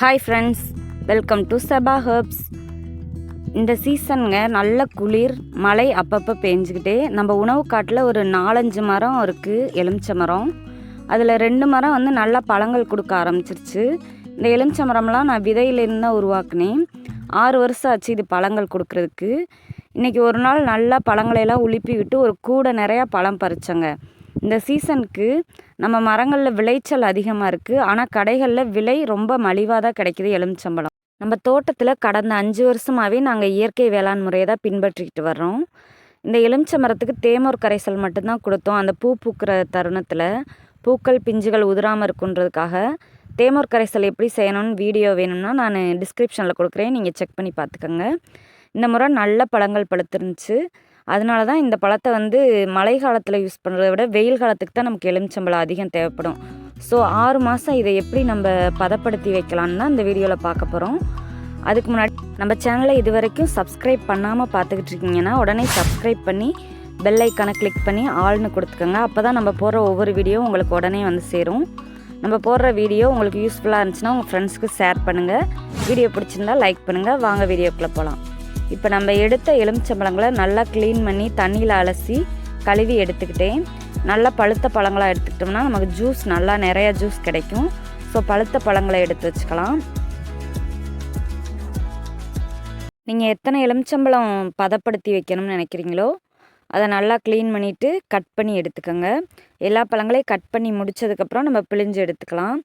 Hi friends welcome to Saba herbs இந்த சீசனுங்க நல்ல குளிர் மழை அப்பப்போ பேஞ்சுக்கிட்டே நம்ம உணவு காட்டில் ஒரு நாலஞ்சு மரம் இருக்குது எலுமிச்சை மரம். அதில் ரெண்டு மரம் வந்து நல்லா பழங்கள் கொடுக்க ஆரம்பிச்சிருச்சு. இந்த எலுமிச்சை மரம்லாம் நான் விதையிலேருந்து தான் உருவாக்குனேன். ஆறு வருஷம் ஆச்சு இது பழங்கள் கொடுக்கறதுக்கு. இன்றைக்கி ஒரு நாள் நல்லா பழங்களையெல்லாம் உளுப்பி விட்டு ஒரு கூடை நிறையா பழம் பறித்தேங்க இந்த சீசனுக்கு நம்ம மரங்களில் விளைச்சல் அதிகமாக இருக்குது ஆனால் கடைகளில் விலை ரொம்ப மலிவாக தான் கிடைக்கிது எலுமிச்சம்பழம். நம்ம தோட்டத்தில் கடந்த அஞ்சு வருஷமாகவே நாங்கள் இயற்கை வேளாண் முறையை தான் பின்பற்றிக்கிட்டு வர்றோம். இந்த எலுமிச்சை மரத்துக்கு தேமோர் கரைசல் மட்டும்தான் கொடுத்தோம். அந்த பூ பூக்கிற தருணத்தில் பூக்கள் பிஞ்சுகள் உதிராமல் இருக்குன்றதுக்காக தேமோர் கரைசல் எப்படி செய்யணும்னு வீடியோ வேணும்னா நான் டிஸ்கிரிப்ஷனில் கொடுக்குறேன். நீங்கள் செக் பண்ணி பார்த்துக்கோங்க. இந்த முறை நல்ல பழங்கள் பழுத்துருந்துச்சு. அதனால தான் இந்த பழத்தை வந்து மழை காலத்தில் யூஸ் பண்ணுறத விட வெயில் காலத்துக்கு தான் நமக்கு எலுமிச்சம்பழம் அதிகம் தேவைப்படும். ஸோ ஆறு மாதம் இதை எப்படி நம்ம பதப்படுத்தி வைக்கலான்னு தான் இந்த வீடியோவில் பார்க்க போகிறோம் அதுக்கு முன்னாடி நம்ம சேனலை இது வரைக்கும் சப்ஸ்கிரைப் பண்ணாமல் பார்த்துக்கிட்டு இருக்கீங்கன்னா உடனே சப்ஸ்கிரைப் பண்ணி பெல் ஐக்கானை கிளிக் பண்ணி ஆள்னு கொடுத்துக்கோங்க. அப்போ தான் நம்ம போடுற ஒவ்வொரு வீடியோ உங்களுக்கு உடனே வந்து சேரும். நம்ம போடுற வீடியோ உங்களுக்கு யூஸ்ஃபுல்லாக இருந்துச்சுன்னா உங்கள் ஃப்ரெண்ட்ஸ்க்கு ஷேர் பண்ணுங்கள் வீடியோ பிடிச்சிருந்தா லைக் பண்ணுங்கள் வாங்க வீடியோக்குள்ளே போகலாம் இப்போ நம்ம எடுத்த எலுமிச்சம்பழங்களை நல்லா க்ளீன் பண்ணி தண்ணியில் அலசி கழுவி எடுத்துக்கிட்டேன். நல்லா பழுத்த பழங்களாக எடுத்துக்கிட்டோம்னா நமக்கு ஜூஸ் நல்லா நிறையா ஜூஸ் கிடைக்கும். ஸோ பழுத்த பழங்களை எடுத்து வச்சுக்கலாம். நீங்கள் எத்தனை எலுமிச்சம்பழம் பதப்படுத்தி வைக்கணும்னு நினைக்கிறீங்களோ அதை நல்லா க்ளீன் பண்ணிவிட்டு கட் பண்ணி எடுத்துக்கோங்க. எல்லா பழங்களையும் கட் பண்ணி முடித்ததுக்கப்புறம் நம்ம பிழிஞ்சு எடுத்துக்கலாம்.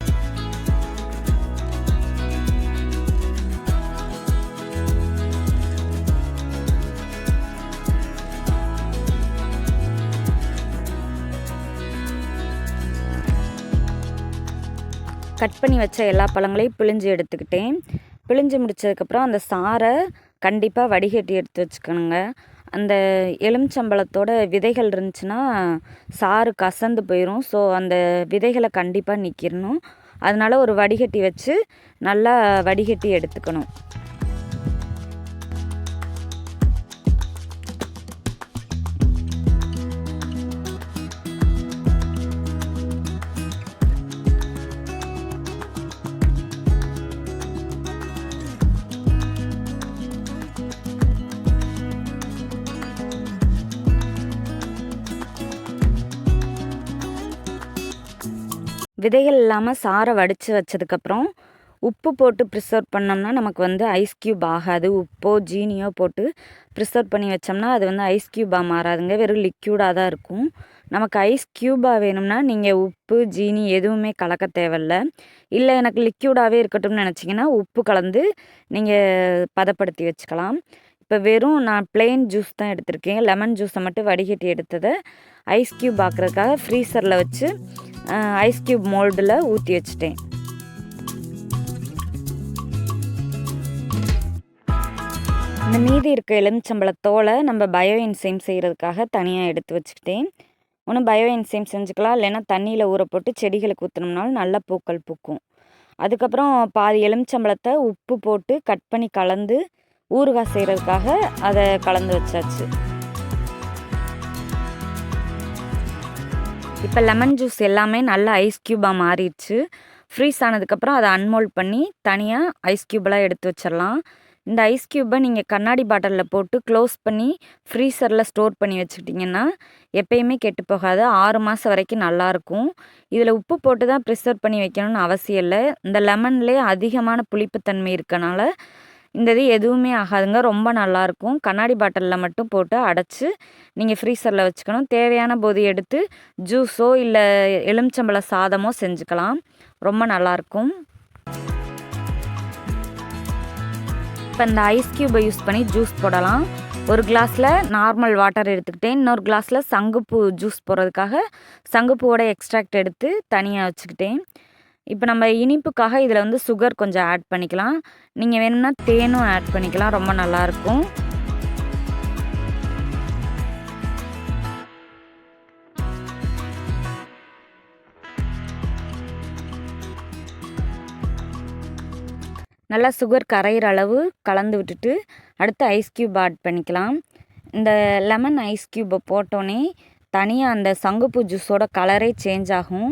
கட் பண்ணி வச்ச எல்லா பழங்களையும் பிழிஞ்சு எடுத்துக்கிட்டேன். பிழிஞ்சு முடிச்சதுக்கப்புறம் அந்த சாறை கண்டிப்பாக வடிகட்டி எடுத்து வச்சுக்கணுங்க. அந்த எலுமிச்சம்பழத்தோட விதைகள் இருந்துச்சுன்னா சாறு கசந்து போயிடும் ஸோ அந்த விதைகளை கண்டிப்பாக நிற்கிடணும் அதனால் ஒரு வடிகட்டி வச்சு நல்லா வடிகட்டி எடுத்துக்கணும். விதைகள் இல்லாமல் சாறை வடித்து வச்சதுக்கப்புறம் உப்பு போட்டு ப்ரிசர்வ் பண்ணோம்னா நமக்கு வந்து ஐஸ் க்யூப் ஆகாது. உப்போ ஜீனியோ போட்டு ப்ரிசர்வ் பண்ணி வச்சோம்னா அது வந்து ஐஸ் க்யூபாக மாறாதுங்க. வெறும் லிக்யூடாக தான் இருக்கும். நமக்கு ஐஸ் க்யூபாக வேணும்னா நீங்கள் உப்பு ஜீனி எதுவுமே கலக்க தேவையில்ல. இல்லை எனக்கு லிக்யூடாகவே இருக்கட்டும்னு நினச்சிங்கன்னா உப்பு கலந்து நீங்கள் பதப்படுத்தி வச்சுக்கலாம். இப்போ வெறும் நான் பிளெயின் ஜூஸ் தான் எடுத்திருக்கேன். லெமன் ஜூஸை மட்டும் வடிகட்டி எடுத்ததை ஐஸ் க்யூப் ஆக்குறதுக்காக ஃப்ரீசரில் வச்சு ஐஸ் க்யூப் மோல்டில் ஊற்றி வச்சுட்டேன். இந்த மீதி இருக்க எலுமிச்சம்பழத்தோலை நம்ம பயோ என்சைம் செய்கிறதுக்காக தனியாக எடுத்து வச்சுக்கிட்டேன். ஒன்று பயோ என்சைம் செஞ்சுக்கலாம் இல்லைன்னா தண்ணியில் ஊற போட்டு செடிகளுக்கு ஊற்றினோம்னாலும் நல்ல பூக்கள் பூக்கும். அதுக்கப்புறம் பாதி எலுமிச்சம்பழத்தை உப்பு போட்டு கட் பண்ணி கலந்து ஊறுகாய் செய்கிறதுக்காக அதை கலந்து வச்சாச்சு. இப்போ லெமன் ஜூஸ் எல்லாமே நல்ல ஐஸ் க்யூபாக மாறிடுச்சு. ஃப்ரீஸ் ஆனதுக்கப்புறம் அதை அன்மோல்ட் பண்ணி தனியாக ஐஸ் க்யூபெலாம் எடுத்து வச்சிடலாம். இந்த ஐஸ் க்யூப்பை நீங்கள் கண்ணாடி பாட்டிலில் போட்டு க்ளோஸ் பண்ணி ஃப்ரீசரில் ஸ்டோர் பண்ணி வச்சுக்கிட்டிங்கன்னா எப்பயுமே கெட்டு போகாது. ஆறு மாதம் வரைக்கும் நல்லாயிருக்கும் இதில் உப்பு போட்டு தான் ப்ரிசர்வ் பண்ணி வைக்கணும்னு அவசியம் இல்லை. இந்த லெமன்லேயே அதிகமான புளிப்புத்தன்மை இருக்கனால இந்த இது எதுவுமே ஆகாதுங்க. ரொம்ப நல்லாயிருக்கும் கண்ணாடி பாட்டிலில் மட்டும் போட்டு அடைச்சி நீங்கள் ஃப்ரீசரில் வச்சுக்கணும். தேவையான போது எடுத்து ஜூஸோ இல்லை எலுமிச்சம்பழ சாதமோ செஞ்சுக்கலாம். ரொம்ப நல்லாயிருக்கும் இப்போ இந்த ஐஸ் க்யூபை யூஸ் பண்ணி ஜூஸ் போடலாம். ஒரு கிளாஸில் நார்மல் வாட்டர் எடுத்துக்கிட்டேன். இன்னொரு கிளாஸில் சங்குப்பூ ஜூஸ் போடுறதுக்காக சங்குப்பூவோட எக்ஸ்ட்ராக்ட் எடுத்து தனியாக வச்சுக்கிட்டேன். இப்போ நம்ம இனிப்புக்காக இதில் வந்து சுகர் கொஞ்சம் ஆட் பண்ணிக்கலாம். நீங்கள் வேணும்னா தேனும் ஆட் பண்ணிக்கலாம் ரொம்ப நல்லாயிருக்கும். நல்லா சுகர் கரையிற அளவு கலந்து விட்டுட்டு அடுத்து ஐஸ் க்யூப் ஆட் பண்ணிக்கலாம். இந்த லெமன் ஐஸ் க்யூப்பை போட்டோன்னே தனியாக அந்த சங்குப்பூ ஜூஸோட கலரே சேஞ்ச் ஆகும்.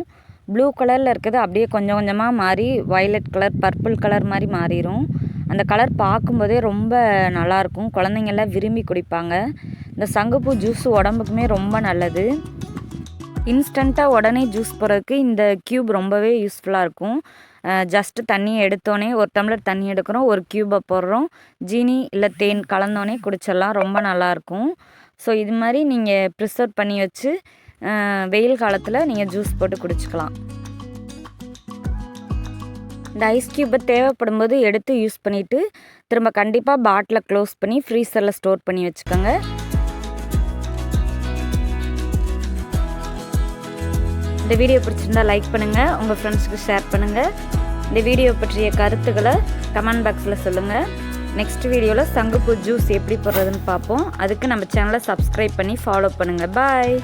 ப்ளூ கலரில் இருக்கிறது அப்படியே கொஞ்சம் கொஞ்சமாக மாறி வயலட் கலர் பர்பிள் கலர் மாதிரி மாறிடும் அந்த கலர் பார்க்கும்போதே ரொம்ப நல்லாயிருக்கும் குழந்தைங்கள்லாம் விரும்பி குடிப்பாங்க. இந்த சங்குப்பூ ஜூஸ் உடம்புக்குமே ரொம்ப நல்லது. இன்ஸ்டண்ட்டாக உடனே ஜூஸ் போடுறதுக்கு இந்த க்யூப் ரொம்பவே யூஸ்ஃபுல்லாக இருக்கும். ஜஸ்ட்டு தண்ணியை எடுத்தோடனே ஒரு டம்ளர் தண்ணி எடுக்கிறோம் ஒரு க்யூப்பை போடுறோம். ஜீனி இல்லை தேன் கலந்தோடனே குடிச்சிடலாம். ரொம்ப நல்லாயிருக்கும் ஸோ இது மாதிரி நீங்கள் ப்ரிசர்வ் பண்ணி வச்சு வெயில் காலத்தில் நீங்கள் ஜூஸ் போட்டு குடிச்சிக்கலாம். இந்த ஐஸ் க்யூப்பை தேவைப்படும் போது எடுத்து யூஸ் பண்ணிவிட்டு திரும்ப கண்டிப்பாக பாட்டிலை க்ளோஸ் பண்ணி ஃப்ரீசரில் ஸ்டோர் பண்ணி வச்சுக்கோங்க. இந்த வீடியோ பிடிச்சிருந்தா லைக் பண்ணுங்கள் உங்கள் ஃப்ரெண்ட்ஸுக்கு ஷேர் பண்ணுங்கள் இந்த வீடியோ பற்றிய கருத்துக்களை கமெண்ட் பாக்ஸில் சொல்லுங்கள் நெக்ஸ்ட் வீடியோவில் சங்குப்பூ ஜூஸ் எப்படி போடுறதுன்னு பார்ப்போம் அதுக்கு நம்ம சேனலை சப்ஸ்கிரைப் பண்ணி ஃபாலோ பண்ணுங்கள் பாய்